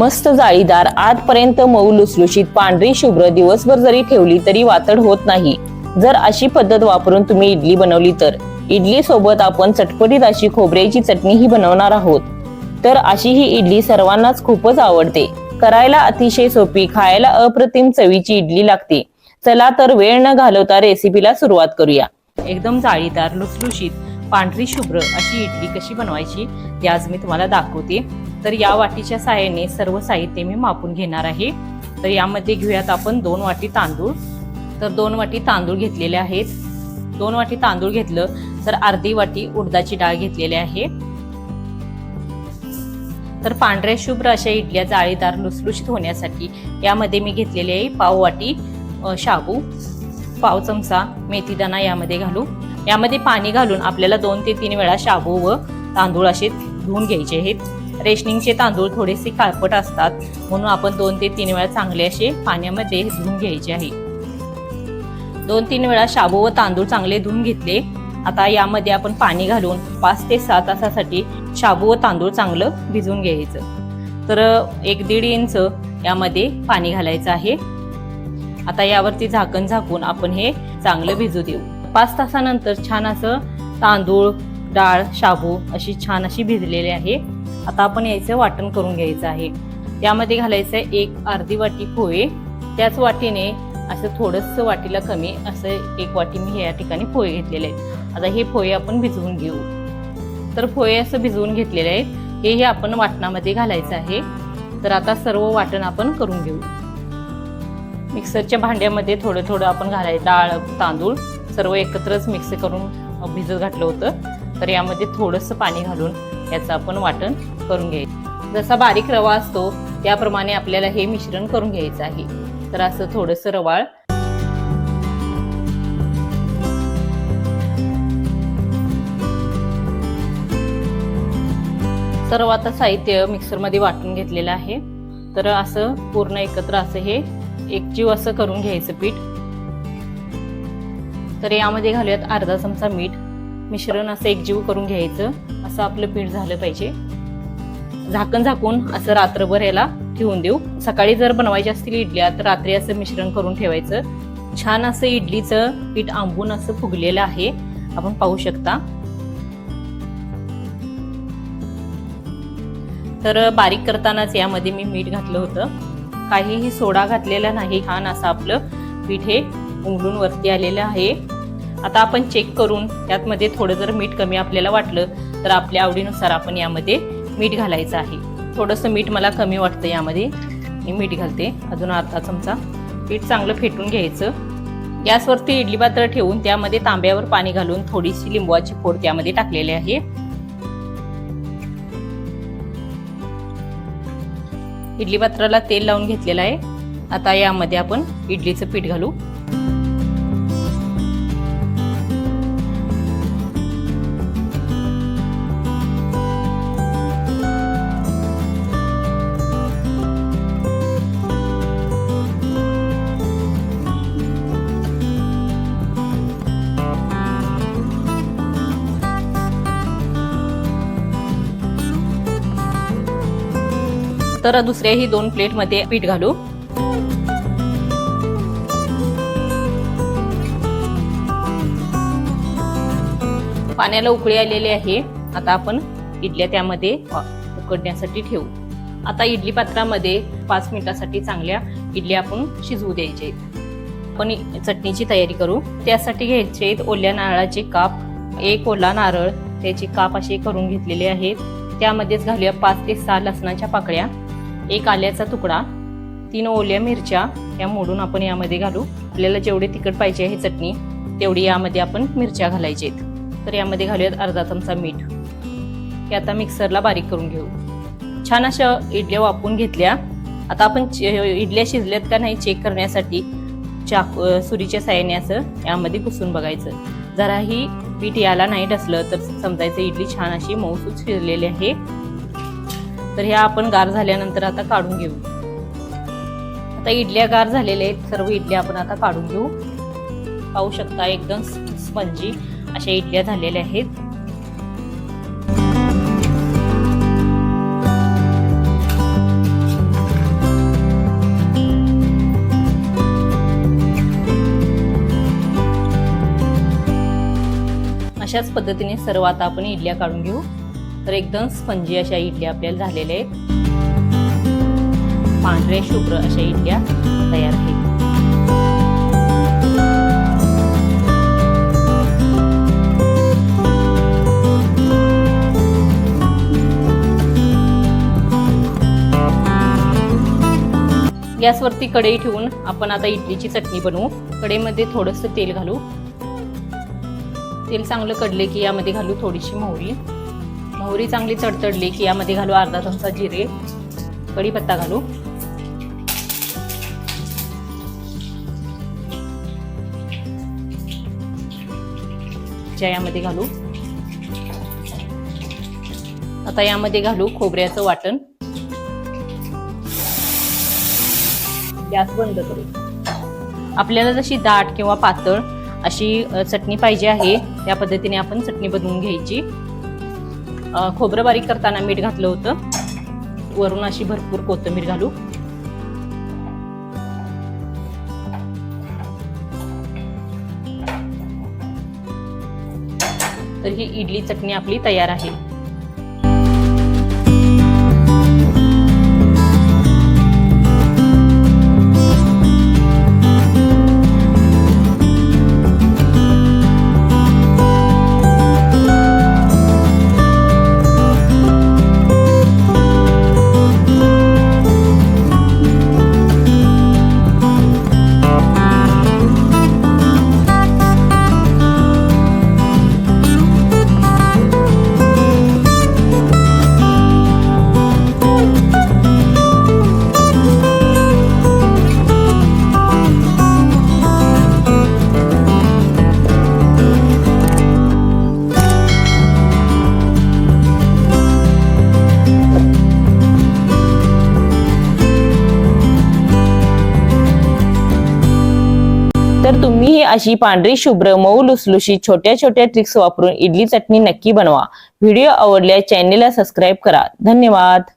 मस्त जाळीदार आतपर्यंत मऊ लुसलुशीत पांढरी शुभ्र दिवसभर जरी ठेवली तरी वातड होत नाही. जर अशी पद्धत वापरून तुम्ही इडली बनवली तर. इडली सोबत आपण चटपटीत अशी खोबऱ्याची चटणीही बनवणार आहोत. तर अशी ही इडली सर्वांनाच खूपच आवडते. करायला अतिशय सोपी खायला अप्रतिम चवीची इडली लागते. चला तर वेळ न घालवता रेसिपीला सुरुवात करूया. एकदम जाळीदार लुसलुशीत पांढरी शुभ्र अशी इडली कशी बनवायची? ती आज मी तुम्हाला दाखवते. तर या वाटीच्या साहाय्याने सर्व साहित्य मी मापून घेणार आहे. तर यामध्ये घेऊयात आपण दोन वाटी तांदूळ. तर दोन वाटी तांदूळ घेतलेले आहेत. दोन वाटी तांदूळ घेतलं तर अर्धी वाटी उडदाची डाळ घेतलेली आहे. तर पांढऱ्या शुभ्र अशा इडल्या जाळीदार लुसलुशीत होण्यासाठी यामध्ये मी घेतलेली आहे पाव वाटी शाबू पाव चमचा मेथीदाणा यामध्ये घालू यामध्ये पाणी घालून आपल्याला दोन ते तीन वेळा शाबू व तांदूळ असे धुवून घ्यायचे आहेत. रेशनिंगचे तांदूळ थोडेसे काळपट असतात म्हणून आपण दोन ते तीन वेळा चांगले असे पाण्यामध्ये धुवून घ्यायचे आहे. दोन तीन वेळा शाबू व तांदूळ चांगले धुवून घेतले. आता यामध्ये आपण पाणी घालून पाच ते सहा तासासाठी शाबू व तांदूळ चांगलं भिजवून घ्यायचं. तर एक दीड इंच यामध्ये पाणी घालायचं आहे. आता यावरती झाकण झाकून आपण हे चांगलं भिजू देऊ. पाच तासानंतर छान असं तांदूळ डाळ शाबू अशी छान अशी भिजलेली आहे. आता आपण यायचं वाटण करून घ्यायचं आहे. त्यामध्ये घालायचं आहे एक अर्धी वाटी पोहे. त्याच वाटीने असं थोडंसं वाटीला कमी असं एक वाटी मी या ठिकाणी पोहे घेतलेले आहेत. आता हे पोहे आपण भिजवून घेऊ. तर पोहे असं भिजवून घेतलेले आहेत. हेही आपण वाटणामध्ये घालायचं आहे. तर आता सर्व वाटण आपण करून घेऊ. मिक्सरच्या भांड्यामध्ये थोडं थोडं आपण घालायचं डाळ तांदूळ सर्व एकत्रच मिक्स करून भिजत घातलं होतं. तर यामध्ये थोडंसं पाणी घालून याचं आपण वाटण करून घ्यायचं. जसा बारीक रवा असतो त्याप्रमाणे आपल्याला हे मिश्रण करून घ्यायचं आहे. तर असं थोडंसं रवाळ. सर्व आता साहित्य मिक्सरमध्ये वाटून घेतलेलं आहे. तर असं पूर्ण एकत्र असं हे एकजीव असं करून घ्यायचं पीठ. तर यामध्ये घालूयात अर्धा चमचा मीठ. मिश्रण असं एकजीव करून घ्यायचं. असं आपलं पीठ झालं पाहिजे. झाकण झाकून असं रात्रभर याला ठेवून देऊ. सकाळी जर बनवायची असतील इडल्या तर रात्री असं मिश्रण करून ठेवायचं. छान असं इडलीचं पीठ आंबून असं फुगलेलं आहे. आपण पाहू शकता. तर बारीक करतानाच यामध्ये मी मीठ घातलं होतं. काहीही सोडा घातलेला नाही. छान असं आपलं पीठ हे उमलून वरती आलेलं आहे. आता आपण चेक करून त्यातमध्ये थोडं जर मीठ कमी आपल्याला वाटलं तर आपल्या आवडीनुसार आपण यामध्ये मीठ घालायचं आहे. थोडंसं मीठ मला कमी वाटतं यामध्ये. मी मीठ घालते. अजून अर्धा चमचा पीठ चांगलं फेटून घ्यायचं. गॅसवरती इडली पात्र ठेवून त्यामध्ये तांब्यावर पाणी घालून थोडीशी लिंबवाची फोड त्यामध्ये टाकलेली आहे. इडली पात्राला तेल लावून घेतलेलं आहे. आता यामध्ये आपण इडलीचं पीठ घालू. तर दुसऱ्याही दोन प्लेटमध्ये पीठ घालू. पाण्याला उकळी आलेली आहे. आता आपण इडल्या त्यामध्ये उकडण्यासाठी ठेवू. आता इडली पात्रामध्ये पाच मिनिटासाठी चांगल्या इडल्या आपण शिजवू द्यायचे आपण चटणीची तयारी करू. त्यासाठी घ्यायचे आहेत ओल्या नारळाचे काप. एक ओला नारळ त्याचे काप असे करून घेतलेले आहेत. त्यामध्येच घालूया पाच ते सहा लसणाच्या पाकळ्या. एक आल्याचा तुकडा तीन ओल्या मिरच्या या मोडून आपण यामध्ये घालू. आपल्याला जेवढे तिखट पाहिजे आहे चटणी तेवढी यामध्ये आपण मिरच्या घालायचे आहेत. तर यामध्ये घालूयात अर्धा चमचा मीठ. हे आता मिक्सरला बारीक करून घेऊ. छान अशा इडल्या वापून घेतल्या. आता आपण इडल्या शिजल्यात का नाही चेक करण्यासाठी चाक सुरीच्या साह्याने असं यामध्ये घुसून बघायचं. जराही पीठ याला नाही डसलं तर समजायचं इडली छान अशी मऊसूच शिजलेली आहे. तर ह्या आपण गार झाल्यानंतर आता काढून घेऊ. आता इडल्या गार झालेल्या आहेत सर्व इडल्या आपण आता काढून घेऊ. पाहू शकता एकदम स्पंजी अशा इडल्या झालेल्या आहेत. अशाच पद्धतीने सर्व आता आपण इडल्या काढून घेऊ. तर एकदम स्पंजी अशा इडल्या आपल्याला झालेल्या आहेत. पांढऱ्या शुभ्र अशा इडल्या तयार आहेत. गॅसवरती कढई ठेवून आपण आता इडलीची चटणी बनवू. कढईमध्ये थोडंसं तेल घालू. तेल चांगलं कडले की यामध्ये घालू थोडीशी मोहरी. मोहरी चांगली तडतडली की यामध्ये घालू अर्धा चमचा जिरे कढीपत्ता घालू. यामध्ये घालू. आता यामध्ये घालू खोबऱ्याचं वाटण. गॅस बंद करू. आपल्याला जशी दाट किंवा पातळ अशी चटणी पाहिजे आहे त्या पद्धतीने आपण चटणी बनवून घ्यायची. खोबरं बारीक करताना मीठ घातलं होतं. वरून अशी भरपूर कोथिंबीर घालू. तर ही इडली चटणी आपली तयार आहे. तर तुम्ही ही अशी पांढरी शुभ्र मऊ लुसलुशी छोट्या छोट्या ट्रिक्स वापरून इडली चटणी नक्की बनवा. व्हिडिओ आवडल्यास चॅनेलला सबस्क्राईब करा. धन्यवाद.